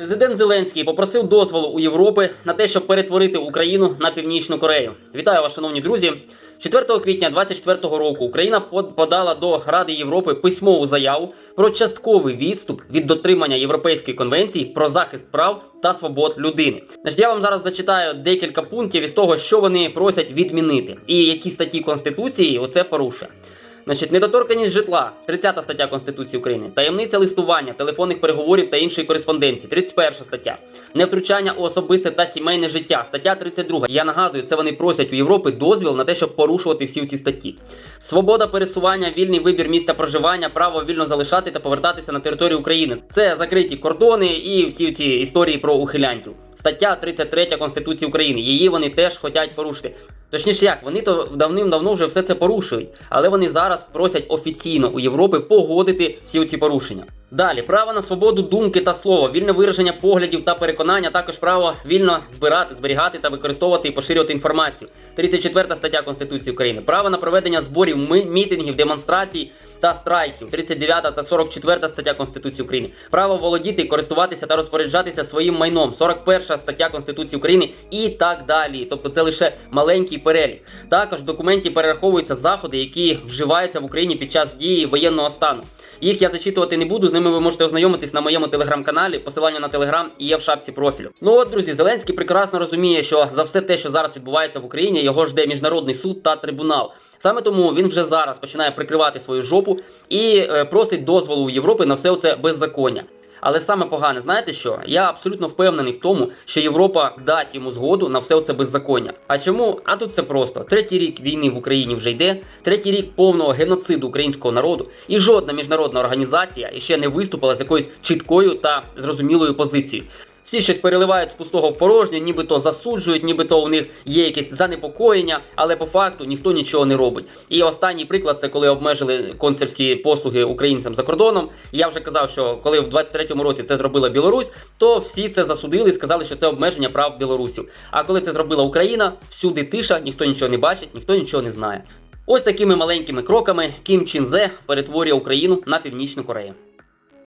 Президент Зеленський попросив дозволу у Європи на те, щоб перетворити Україну на північну Корею. Вітаю вас, шановні друзі. 4 квітня 2024 року Україна подала до Ради Європи письмову заяву про частковий відступ від дотримання Європейської конвенції про захист прав та свобод людини. Значить, я вам зараз зачитаю декілька пунктів із того, що вони просять відмінити, і які статті Конституції оце порушує. Значить, недоторканість житла, 30 стаття Конституції України, таємниця листування, телефонних переговорів та іншої кореспонденції, 31 стаття, невтручання у особисте та сімейне життя, стаття 32. Я нагадую, це вони просять у Європи дозвіл на те, щоб порушувати всі ці статті. Свобода пересування, вільний вибір місця проживання, право вільно залишати та повертатися на територію України. Це закриті кордони і всі ці історії про ухилянтів. Стаття 33 Конституції України. Її вони теж хочуть порушити. Точніше, як вони то давним-давно вже все це порушують, але вони зараз просять офіційно у Європи погодити всі ці порушення. Далі право на свободу думки та слова, вільне вираження поглядів та переконання, також право вільно збирати, зберігати та використовувати і поширювати інформацію. 34 стаття Конституції України. Право на проведення зборів, мітингів, демонстрацій та страйків. 39 та 44 стаття Конституції України. Право володіти, користуватися та розпоряджатися своїм майном. 41 стаття Конституції України і так далі. Тобто це лише маленький перелік. Також в документі перераховуються заходи, які вживаються в Україні під час дії воєнного стану. Їх я зачитувати не буду. Ними ви можете ознайомитись на моєму телеграм-каналі. Посилання на телеграм є в шапці профілю. Ну от, друзі, Зеленський прекрасно розуміє, що за все те, що зараз відбувається в Україні, його жде міжнародний суд та трибунал. Саме тому він вже зараз починає прикривати свою жопу і е, просить дозволу у Європи на все це беззаконня. Але саме погане, знаєте що? Я абсолютно впевнений в тому, що Європа дасть йому згоду на все це беззаконня. А чому? А тут все просто: третій рік війни в Україні вже йде, третій рік повного геноциду українського народу, і жодна міжнародна організація ще не виступила з якоюсь чіткою та зрозумілою позицією. Всі щось переливають з пустого в порожнє, нібито засуджують, нібито у них є якесь занепокоєння, але по факту ніхто нічого не робить. І останній приклад це коли обмежили консульські послуги українцям за кордоном. Я вже казав, що коли в 23-му році це зробила Білорусь, то всі це засудили і сказали, що це обмеження прав білорусів. А коли це зробила Україна, всюди тиша, ніхто нічого не бачить, ніхто нічого не знає. Ось такими маленькими кроками Кім Чін Зе перетворює Україну на північну Корею.